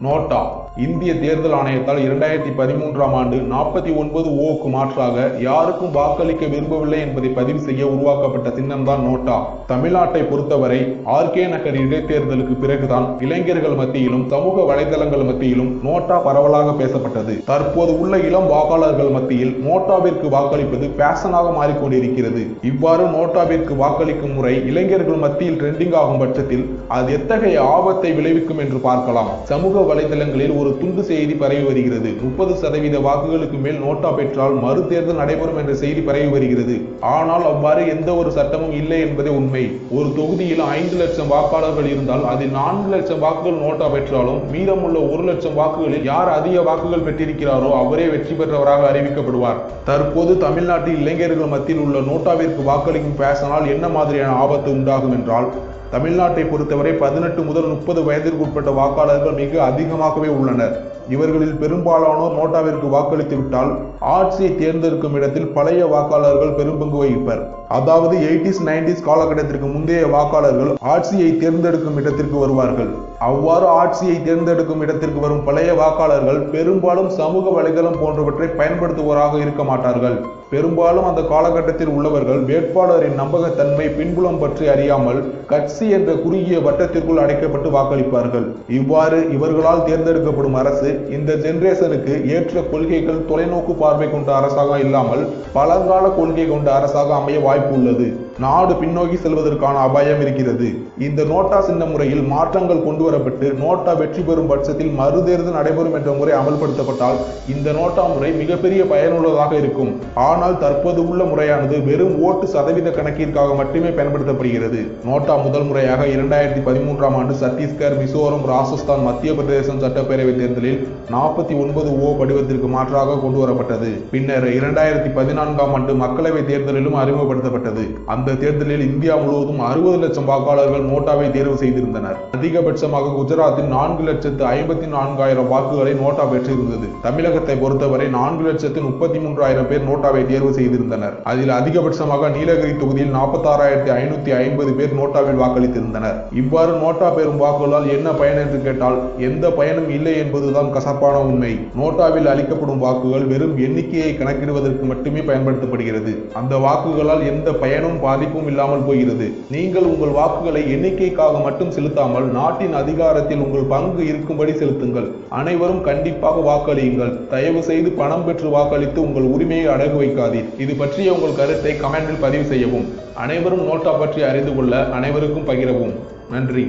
nota இந்திய தேர்தல் ஆணையத்தால் இரண்டாயிரத்தி பதிமூன்றாம் ஆண்டு நாற்பத்தி ஒன்பது ஓக்கு மாற்றாக யாருக்கும் வாக்களிக்க விரும்பவில்லை என்பதை பதிவு செய்ய உருவாக்கப்பட்ட சின்னம்தான் நோட்டா. தமிழ்நாட்டை பொறுத்தவரை ஆர்கே நகர் இடைத்தேர்தலுக்கு பிறகுதான் இளைஞர்கள் மத்தியிலும் சமூக வலைதளங்கள் மத்தியிலும் நோட்டா பரவலாக பேசப்பட்டது. தற்போது உள்ள இளம் வாக்காளர்கள் மத்தியில் நோட்டாவிற்கு வாக்களிப்பது பேஷனாக மாறிக்கொண்டிருக்கிறது. இவ்வாறு நோட்டாவிற்கு வாக்களிக்கும் முறை இளைஞர்கள் மத்தியில் ட்ரெண்டிங் ஆகும் பட்சத்தில் அது எத்தகைய ஆபத்தை விளைவிக்கும் என்று பார்க்கலாம். சமூக வலைதளங்களில் ஒரு ஒரு துண்டு செய்தி பரவி வருகிறது. முப்பது சதவீத வாக்குகளுக்கு மேல் நோட்டா பெற்றால் மறுதேர்தல் நடைபெறும் என்ற செய்தி பரவி வருகிறது. ஆனால் அவ்வாறு எந்த ஒரு சட்டமும் இல்லை என்பதே உண்மை. ஒரு தொகுதியில் ஐந்து லட்சம் வாக்காளர்கள் இருந்தால் அதில் நான்கு லட்சம் வாக்குகள் நோட்டா பெற்றாலும் மீதமுள்ள ஒரு லட்சம் வாக்குகளில் யார் அதிக வாக்குகள் பெற்றிருக்கிறாரோ அவரே வெற்றி பெற்றவராக அறிவிக்கப்படுவார். தற்போது தமிழ்நாட்டில் இளைஞர்கள் மத்தியில் உள்ள நோட்டாவிற்கு வாக்களிக்கும் பேசனால் என்ன மாதிரியான ஆபத்து உண்டாகும் என்றால் தமிழ்நாட்டை பொறுத்தவரை பதினெட்டு முதல் முப்பது வயதிற்கு உட்பட்ட வாக்காளர்கள் மிக அதிகமாகவே உள்ளனர். இவர்களில் பெரும்பாலானோர் நோட்டாவிற்கு வாக்களித்து விட்டால் ஆட்சியை தேர்ந்தெடுக்கும் இடத்தில் பழைய வாக்காளர்கள் பெரும்பங்கு வகிப்பர். அதாவது எயிட்டிஸ் நைன்டிஸ் காலகட்டத்திற்கு முந்தைய வாக்காளர்கள் ஆட்சியை தேர்ந்தெடுக்கும் இடத்திற்கு வருவார்கள். அவ்வாறு ஆட்சியை தேர்ந்தெடுக்கும் இடத்திற்கு வரும் பழைய வாக்காளர்கள் பெரும்பாலும் சமூக வலைதளம் போன்றவற்றை பயன்படுத்துவோராக இருக்க மாட்டார்கள். பெரும்பாலும் அந்த காலகட்டத்தில் உள்ளவர்கள் வேட்பாளரின் நம்பகத்தன்மை பின்புலம் பற்றி அறியாமல் கட்சி என்ற குறுகிய வட்டத்திற்குள் அடைக்கப்பட்டு வாக்களிப்பார்கள். இவ்வாறு இவர்களால் தேர்ந்தெடுக்கப்படும் அரசு இந்த ஜென்ரேஷனுக்கு ஏற்ற கொள்கைகள் தொலைநோக்கு பார்வை கொண்ட அரசாக இல்லாமல் பழங்கால கொள்கை கொண்ட அரசாக அமைய வாய்ப்பு உள்ளது. நாடு பின்னோக்கி செல்வதற்கான அபாயம் இருக்கிறது. இந்த நோட்டா சின்ன முறையில் மாற்றங்கள் கொண்டு வரப்பட்டு நோட்டா வெற்றி பெறும் பட்சத்தில் மறுதேர்தல் நடைபெறும் என்ற முறை அமல்படுத்தப்பட்டால் இந்த நோட்டா முறை மிகப்பெரிய பயனுள்ளதாக இருக்கும். ஆனால் தற்போது உள்ள முறையானது வெறும் ஓட்டு சதவீத கணக்கிற்காக மட்டுமே பயன்படுத்தப்படுகிறது. நோட்டா முதல் முறையாக இரண்டாயிரத்தி பதிமூன்றாம் ஆண்டு சத்தீஸ்கர் மிசோரம் ராஜஸ்தான் மத்திய பிரதேசம் சட்டப்பேரவை தேர்தலில் நாற்பத்தி ஒன்பது ஓ படிவத்திற்கு மாற்றாக கொண்டு வரப்பட்டது பின்னர் இரண்டாயிரத்தி பதினான்காம் ஆண்டு மக்களவை தேர்தலிலும் அறிமுகப்படுத்தப்பட்டது. அந்த அந்த தேர்தலில் இந்தியா முழுவதும் அறுபது லட்சம் வாக்காளர்கள் நோட்டாவை தேர்வு செய்திருந்தனர். அதிகபட்சமாக குஜராத்தில் நான்கு லட்சத்து ஐம்பத்தி நான்காயிரம் வாக்குகளை நோட்டா பெற்றிருந்தது. தமிழகத்தை பொறுத்தவரை நான்கு லட்சத்து முப்பத்தி மூன்றாயிரம் பேர் நோட்டாவை தேர்வு செய்திருந்தனர். அதில் அதிகபட்சமாக நீலகிரி தொகுதியில் நாற்பத்தாறாயிரத்தி ஐநூத்தி ஐம்பது பேர் நோட்டாவில் வாக்களித்திருந்தனர். இவ்வாறு நோட்டா பெறும் வாக்குகளால் என்ன பயன் என்று கேட்டால் எந்த பயனும் இல்லை என்பதுதான் கசப்பான உண்மை. நோட்டாவில் அளிக்கப்படும் வாக்குகள் வெறும் எண்ணிக்கையை கணக்கிடுவதற்கு மட்டுமே பயன்படுத்தப்படுகிறது. அந்த வாக்குகளால் எந்த பயனும் பாதிப்பும் இல்லாமல் போகிறது. நீங்கள் உங்கள் வாக்குகளை எண்ணிக்கைக்காக மட்டும் செலுத்தாமல் நாட்டின் அதிகாரத்தில் உங்கள் பங்கு இருக்கும்படி செலுத்துங்கள். அனைவரும் கண்டிப்பாக வாக்களியுங்கள். தயவு செய்து பணம் பெற்று வாக்களித்து உங்கள் உரிமையை அடகு வைக்காதீர். இது பற்றிய உங்கள் கருத்தை கமெண்டில் பதிவு செய்யவும். அனைவரும் நோட்டா பற்றி அறிந்து கொள்ள அனைவருக்கும் பகிரவும். நன்றி.